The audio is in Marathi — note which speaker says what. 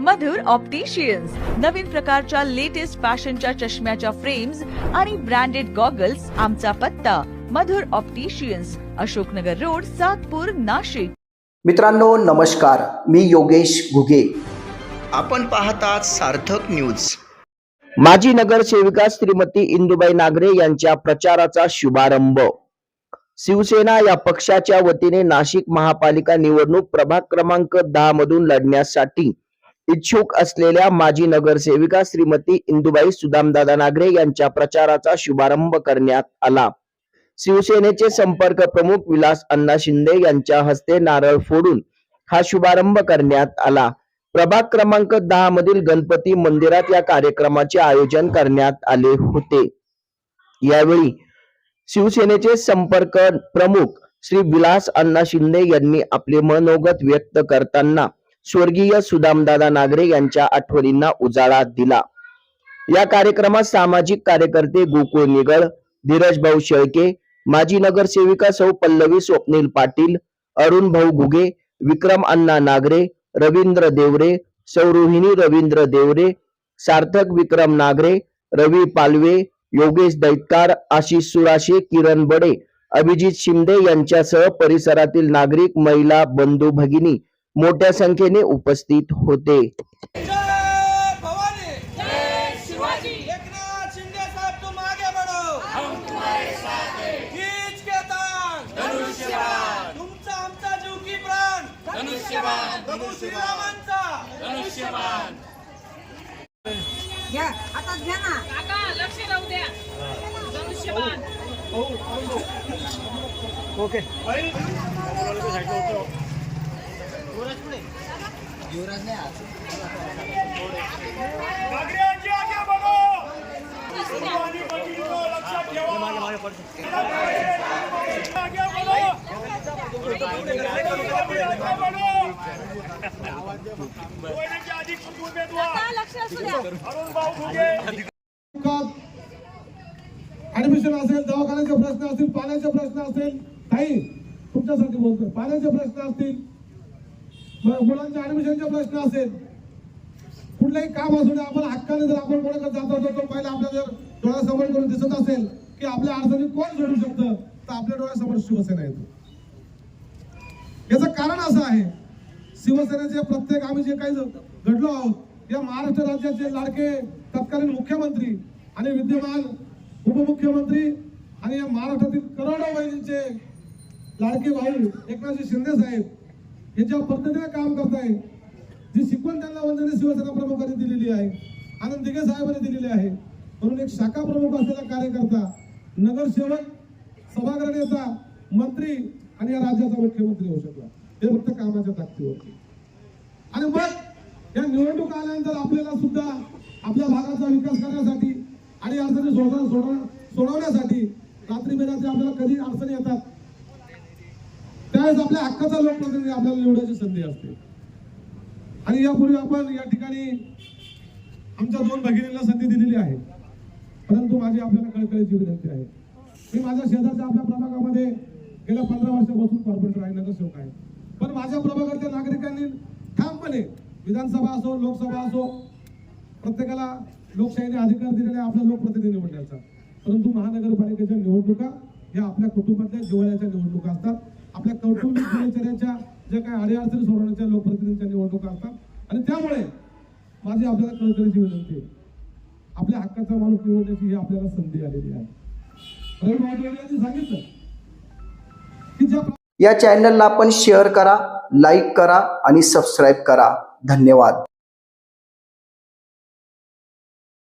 Speaker 1: मधुर ऑप्टिशियन्स नवीन प्रकारच्या लेटेस्ट फॅशनच्या चष्म्याच्या फ्रेम्स आणि ब्रँडेड गॉगल्स आमचा पत्ता. Madhur opticians Ashoknagar road Satpur Nashik.
Speaker 2: मित्रांनो नमस्कार. मी योगेश घुगे.
Speaker 3: आपण पाहतात सार्थक न्यूज
Speaker 2: माजी नगरसेविका श्रीमती इंदुबाई नागरे यांच्या प्रचाराचा शुभारंभ. शिवसेना या पक्षाच्या वतीने नाशिक महापालिका निवडणूक प्रभाग क्रमांक दहा मधून लढण्यासाठी इच्छुक असलेल्या माजी नगरसेविका श्रीमती इंदुबाई सुदामदादा नागरे यांच्या प्रचाराचा शुभारंभ करण्यात आला. शिवसेनेचे संपर्क प्रमुख विलास अण्णा शिंदे यांच्या हस्ते नारळ फोडून हा शुभारंभ करण्यात आला. प्रभाग क्रमांक दहा मधील गणपती मंदिरात या कार्यक्रमाचे आयोजन करण्यात आले होते. यावेळी शिवसेनेचे संपर्क प्रमुख श्री विलास अण्णा शिंदे यांनी आपले मनोगत व्यक्त करताना स्वर्गीय सुदामदादा नागरे यांच्या आठवणींना उजाळा दिला. या कार्यक्रमात सामाजिक कार्यकर्ते गोकुळ निगळ धीरज भाऊ शेळके माजी नगरसेविका सौ पल्लवी स्वप्नील पाटील अरुण भाऊ घुगे विक्रम अण्णा नागरे रवींद्र देवरे सौरोहिणी रवींद्र देवरे सार्थक विक्रम नागरे रवी पालवे योगेश दैतकार आशिष सुराशे किरण बडे अभिजित शिंदे यांच्यासह परिसरातील नागरिक महिला बंधू भगिनी मोठ्या संख्येने उपस्थित होते.
Speaker 4: जय भवानी जय शिवाजी एकनाथ शिंदे साहब तुम आगे बढ़ो हम तुम्हारे साथ हैं खींच के तान धनुष्यबाण तुमचा आमचा जीव की प्राण धनुष्यबाण प्रभू श्रीरामांचा धनुष्यबाण
Speaker 5: घ्या. हातात घ्या ना.
Speaker 6: काका लक्ष राहू द्या. धनुष्यबाण.
Speaker 4: नागरिकांची भाऊ घुगे
Speaker 7: ऍडमिशन असेल दवाखान्याचे प्रश्न असतील पाण्याचे प्रश्न असेल काही तुमच्यासाठी बोलतोय. पाण्याचे प्रश्न असतील मुलांच्या ऍडमिशनचा प्रश्न असेल. कुठलंही काम असू दे आपण हक्काने जर आपण कोणाकडे जात असतो तो पहिला आपल्या जर डोळ्यासमोर करून दिसत असेल की आपल्या अडचणी कोण सोडू शकतं तर आपल्या डोळ्यासमोर शिवसेना येतो. याचं कारण असं आहे शिवसेनेचे प्रत्येक आम्ही जे काही घडलो आहोत या महाराष्ट्र राज्याचे लाडके तत्कालीन मुख्यमंत्री आणि विद्यमान उपमुख्यमंत्री आणि या महाराष्ट्रातील करोडो बहिणींचे लाडके भाऊ एकनाथजी शिंदे साहेब हे ज्या पद्धतीने काम करताय जी शिकवण त्यांना वंदने शिवसेना प्रमुखांनी दिलेली आहे आनंद दिघे साहेबांनी दिलेली आहे म्हणून एक शाखा प्रमुख असलेला कार्यकर्ता नगरसेवक सभागृह नेता मंत्री आणि या राज्याचा मुख्यमंत्री होऊ शकला. हे फक्त कामाच्या ताकदीवरती. आणि मग या निवडणूक आल्यानंतर आपल्याला सुद्धा आपल्या भागाचा विकास करण्यासाठी आणि अडचणी सोडवण्यासाठी रात्री बेरात्री आपल्याला कधी अडचणी येतात? त्यावेळेस आपल्या हक्काचा लोकप्रतिनिधी आपल्याला निवडायची संधी असते. आणि यापूर्वी आपण या ठिकाणी आमच्या दोन भगिनींना संधी दिलेली आहे. परंतु माझी आपल्याला कळकळीची विनंती आहे. मी माझ्या शेजारच्या आपल्या प्रभागामध्ये गेल्या पंधरा वर्षापासून कॉर्पोरेटर आहे नगरसेवक आहे. पण माझ्या प्रभागातल्या नागरिकांनी ठामपणे विधानसभा असो लोकसभा असो प्रत्येकाला लोकशाहीने अधिकार दिलेले आपला लोकप्रतिनिधी निवडण्याचा परंतु महानगरपालिकेच्या निवडणुका ह्या आपल्या कुटुंबातल्या जिव्हाळ्याच्या निवडणुका असतात. आपल्या कौटुंबिक दिनचर्याच्या ज्या काही अडीअडचणी सोडवण्याच्या लोकप्रतिनिधींच्या निवडणुका असतात. आणि त्यामुळे माझी आपल्याला कळकळीची विनंती आहे. आपल्या हक्काचा माणूस निवडण्याची ही आपल्याला संधी आलेली आहे. रवी यांनी सांगितलं की ज्या
Speaker 2: या चॅनलला आपण शेअर करा लाईक करा आणि सबस्क्राईब करा. धन्यवाद.